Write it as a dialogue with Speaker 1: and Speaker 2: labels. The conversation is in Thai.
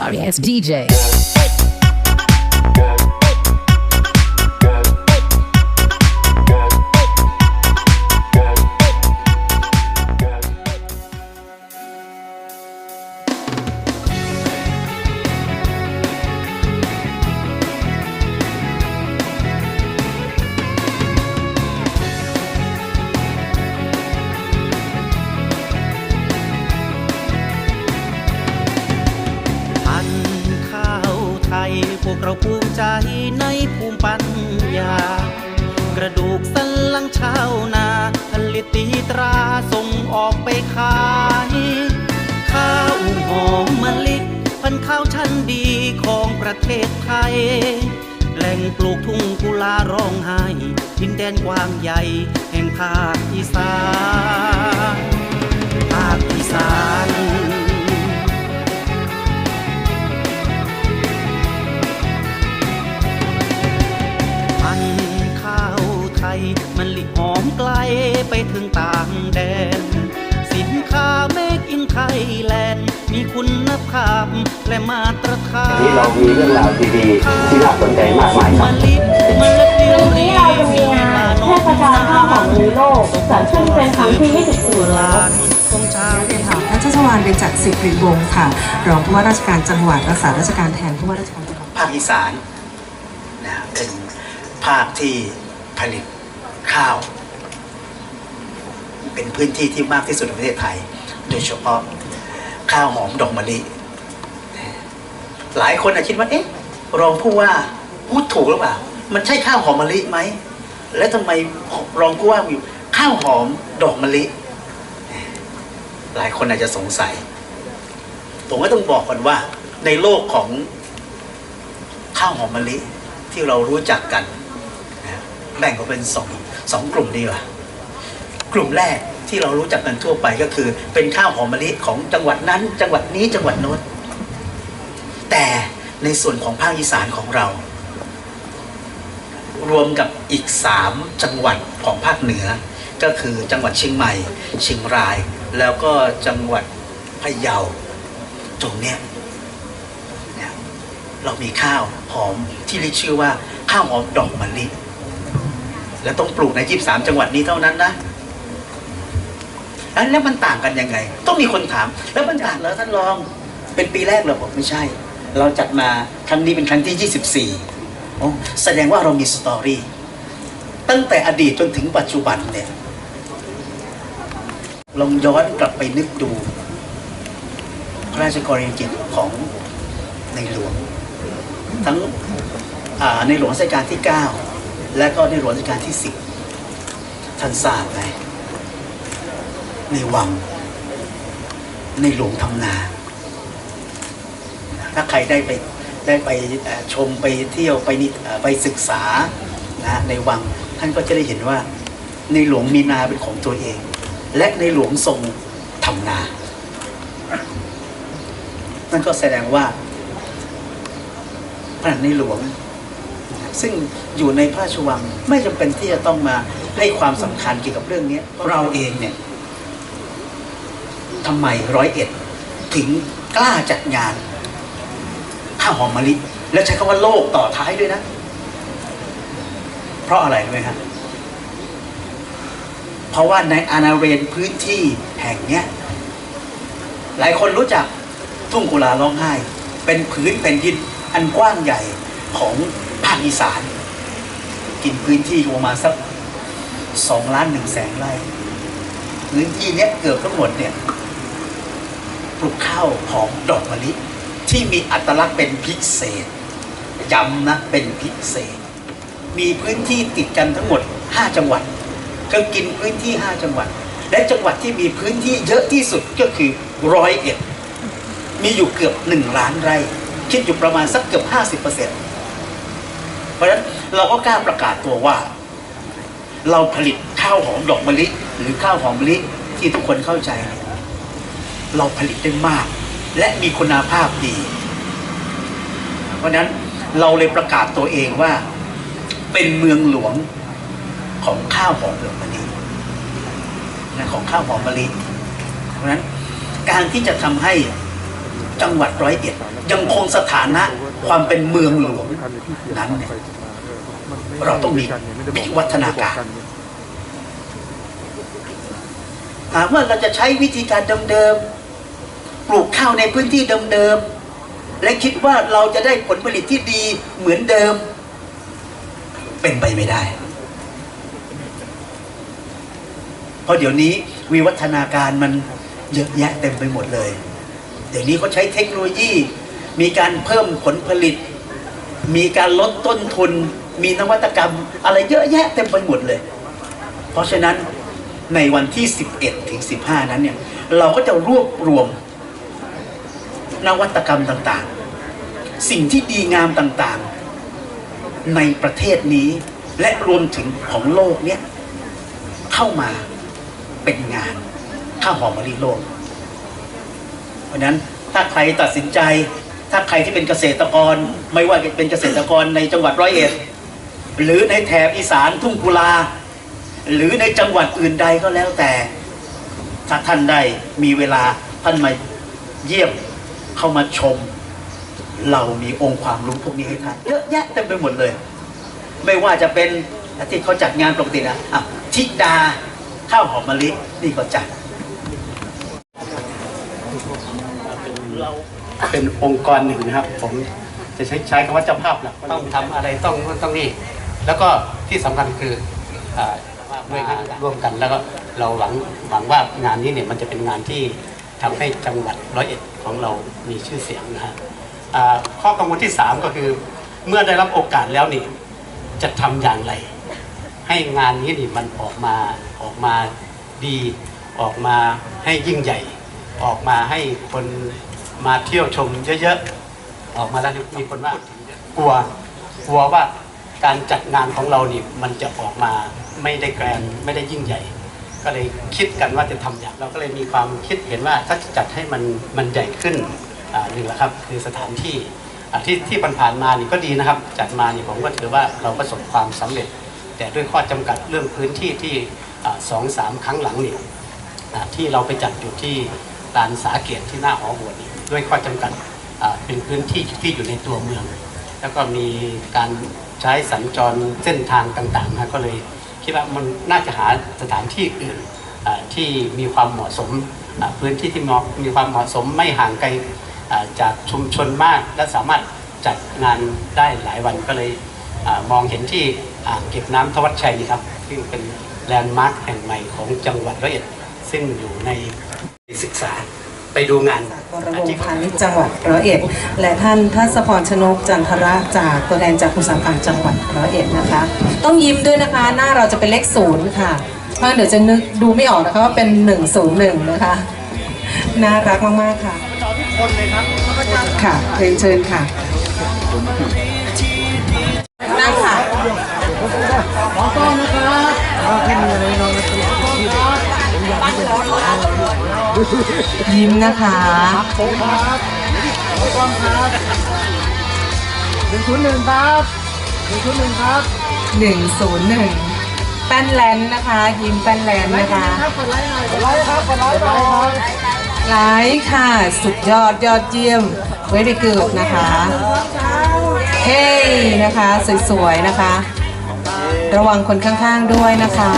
Speaker 1: sorry ass DJ..
Speaker 2: เราภูมิใจในภูมิปัญญา กระดูกสันหลังชาวนาผลิตตีตราส่งออกไปขายข้าวหอมมะลิพันข้าวชั้นดีของประเทศไทย แหล่งปลูกทุ่งกุลาร้องไห้ดินแดนกว้างใหญ่ แห่งภาคอีสานภาคอีสาน มันลิหอมไกลไปถึงต่างแดน สินค้าเมกอินไทยแลนด์มีคุณภาพและมาตรฐาน
Speaker 3: นี้เรามีเรื่องราวดีๆที่น่าสนใจมากมายครับ
Speaker 2: มะลิเมล็ดเดียว
Speaker 4: วันนี้เราจะมีงานเทศกาลข้าวหอมมะลิโลกจัดขึ้นเป็นครั้งที่24แล้ว
Speaker 2: ของชาว
Speaker 5: สวัสดีค่ะท่านชัชวานเบญจสิริวงศ์ค่ะ รองผู้ว่าราชการจังหวัดรักษาราชการแทนผู้ว่าราชการจังหวัด
Speaker 6: ภาคอีสานนะเป็นภาคที่ผลิต ข้าว เป็นพื้นที่ที่มากที่สุดในประเทศไทย โดยเฉพาะข้าวหอมดอกมะลิหลายคนอาจคิดว่าเอ๊ะรองผู้ว่าพูดถูกหรือเปล่า มันใช่ข้าวหอมมะลิไหม และทำไมรองผู้ว่าอยู่ข้าวหอมดอกมะลิ หลายคนอาจจะสงสัย ผมก็ต้องบอกก่อนว่า ในโลกของข้าวหอมมะลิที่เรารู้จักกัน แบ่งออกเป็นสอง สองกลุ่มดีกว่ากลุ่มแรกที่เรารู้จักกันทั่วไปก็คือ เป็นข้าวหอมมะลิของจังหวัดนั้น จังหวัดนี้จังหวัดโน้นแต่ในส่วนของภาคอีสานของเรา รวมกับอีกสามจังหวัดของภาคเหนือ ก็คือจังหวัดเชียงใหม่เชียงราย แล้วก็จังหวัดพะเยาตรงเนี้ยเรามีข้าวหอมที่เรียกชื่อว่าข้าวหอมดอกมะลิ และต้องปลูกใน23จังหวัดนี้เท่านั้นนะแล้วมันต่างกันยังไง ต้องมีคนถาม แล้วมันต่างแล้วท่านรองเป็นปีแรกเหรอบอกไม่ใช่ เราจัดมาครั้งนี้เป็นครั้งที่ 24โอ้แสดงว่าเรามีสตอรี่ตั้งแต่อดีตจนถึงปัจจุบันเนี่ยลองย้อนกลับไปนึกดูพระราชกรณียกิจของในหลวง ทั้งในหลวงรัชกาลที่ 9 และก็ในหลวงรัชกาลที่10ท่านทราบไหมในวัง ในหลวงทำนา ถ้าใครได้ไปได้ไปชมไปเที่ยวไปนิไปศึกษานะในวังท่านก็จะได้เห็นว่า ในหลวงมีนาเป็นของตัวเอง และในหลวงทรงทำนา นั่นก็แสดงว่าพระในหลวง ซึ่งอยู่ในพระราชวังไม่จำเป็นที่จะต้องมาให้ความสำคัญเกี่ยวกับเรื่องนี้เราเองเนี่ยทำไมร้อยเอ็ดถึงกล้าจัดงานข้าวหอมมะลิแล้วใช้คำว่าโลกต่อท้ายด้วยนะ เพราะอะไรรู้ไหมครับเพราะว่าในอาณาเรนพื้นที่แห่งเนี้ย หลายคนรู้จักทุ่งกุลาร้องไห้ เป็นพื้นเป็นดินอันกว้างใหญ่ของาคอีสาน กินพื้นที่ประมาณสักสองล้านหนึ่งแสนไร่พื้นที่เนี้ยเกือบทั้งหมดเนี่ยปลูกข้าวหอมดอกมะลิที่มีอัตลักษณ์เป็นพิเศษย้ำนะเป็นพิเศษ มีพื้นที่ติดกันทั้งหมด 5 จังหวัด ก็กินพื้นที่ 5 จังหวัด และจังหวัดที่มีพื้นที่เยอะที่สุดก็คือร้อยเอ็ดมีอยู่เกือบหนึ่งล้านไร่ คิดอยู่ประมาณสักเกือบห้าสิบเปอร์ เพราะฉะนั้นเราก็กล้าประกาศตัวว่า เราผลิตข้าวหอมดอกมะลิ หรือข้าวหอมมะลิที่ทุกคนเข้าใจ เราผลิตได้มาก และมีคุณภาพดี เพราะฉะนั้นเราเลยประกาศตัวเองว่า เป็นเมืองหลวงของข้าวหอมดอกมะลินะของข้าวหอมมะลิ เพราะฉะนั้นการที่จะทำให้จังหวัดร้อยเอ็ดยังคงสถานะ ความเป็นเมืองหลวงนั้นเนี่ยเราต้องมีวิวัฒนาการถามว่าเราจะใช้วิธีการเดิมๆปลูกข้าวในพื้นที่เดิมๆและคิดว่าเราจะได้ผลผลิตที่ดีเหมือนเดิม เป็นไปไม่ได้ เพราะเดี๋ยวนี้วิวัฒนาการมันเยอะแยะเต็มไปหมดเลย เดี๋ยวนี้เขาใช้เทคโนโลยี มีการเพิ่มผลผลิต มีการลดต้นทุน มีนวัตกรรม อะไรเยอะแยะเต็มไปหมดเลย เพราะฉะนั้นในวันที่ 11 ถึง 15 นั้นเนี่ยเราก็จะรวบรวมนวัตกรรมต่างๆ สิ่งที่ดีงามต่างๆ ในประเทศนี้และรวมถึงของโลกเนี่ยเข้ามาเป็นงานข้าวหอมมะลิโลก เพราะฉะนั้นถ้าใครตัดสินใจ ถ้าใครที่เป็นเกษตรกร ไม่ว่าจะเป็นเกษตรกรในจังหวัดร้อยเอ็ด หรือในแถบอีสานทุ่งกุลา หรือในจังหวัดอื่นใดก็แล้วแต่ ถ้าท่านได้มีเวลาท่านมาเยี่ยมเข้ามาชม เรามีองค์ความรู้พวกนี้ให้ท่านเยอะแยะเต็มไปหมดเลย ไม่ว่าจะเป็นที่เขาจัดงานปกตินะอะทิดาข้าวหอมมะลินี่ก็จัด
Speaker 1: เป็นองค์กรหนึ่งนะครับ ผมจะใช้ใช้คำว่าเจ้าภาพหลักต้องทำอะไรต้องต้องนี่ แล้วก็ที่สำคัญคือด้วยกันร่วมกันแล้วก็เราหวังหวังว่างานนี้เนี่ยมันจะเป็นงานที่ทำให้จังหวัดร้อยเอ็ดของเรามีชื่อเสียงนะฮะข้อกังวลที่สามก็คือ เมื่อได้รับโอกาสแล้วนี่จะทำอย่างไร ให้งานนี้นี่มันออกมาออกมาดี ออกมาให้ยิ่งใหญ่ ออกมาให้คน มาเที่ยวชมเยอะๆ ออกมาแล้วมีคนว่ากลัวกลัวว่าการจัดงานของเรานี่มันจะออกมาไม่ได้แกรนด์ไม่ได้ยิ่งใหญ่ ก็เลยคิดกันว่าจะทำอย่างเราก็เลยมีความคิดเห็นว่าถ้าจะจัดให้มันมันใหญ่ขึ้นอ่าหนึ่งละครับ คือสถานที่อ่าที่ที่ผ่านๆมานี่ก็ดีนะครับ จัดมานี่ผมก็ถือว่าเราประสบความสำเร็จ แต่ด้วยข้อจำกัดเรื่องพื้นที่ที่อ่าสองสามครั้งหลังนี่อ่าที่เราไปจัดอยู่ที่ ลานสาเกตที่หน้าหอบสถ์นี่ด้วยข้อจำกัดเป็นพื้นที่ที่อยู่ในตัวเมือง แล้วก็มีการใช้สัญจรเส้นทางต่างๆนะก็เลยคิดว่ามันน่าจะหาสถานที่อื่นที่มีความเหมาะสมพื้นที่ที่เหมาะมีความเหมาะสมไม่ห่างไกลจากชุมชนมากและสามารถจัดงานได้หลายวันก็เลยอมองเห็นที่อ่างเก็บน้ำทวัชชัยนี่ครับซึ่งเป็นแลนด์มาร์คแห่งใหม่ของจังหวัดร้อยเอ็ดซึ่งอยู่ใน ศึกษาไปดูงาน
Speaker 5: วรวงศ์พาณิชย์จังหวัดร้อยเอ็ด และท่านทัศพรชนกจันทระจากตัวแทนจากอุตสาหกรรมจังหวัดร้อยเอ็ดนะคะ ต้องยิ้มด้วยนะคะ หน้าเราจะเป็นเลขศูนย์ค่ะ เพราะเดี๋ยวจะนึกดูไม่ออกนะคะว่าเป็น 101 นะคะ น่ารักมาก ๆ ค่ะค่ะเรียนเชิญค่ะนั่งค่ะยิ้ มนะคะหนึ่งศูนย์หนึ่งแป้นแลนด์นะคะ ยิ้มแป้นแลนด์นะคะไลค์ค่ะ สุดยอดยอดเยี่ยมเวดีกูดนะคะเฮ้นะคะ สวยๆนะคะ ระวังคนข้างๆด้วยนะคะ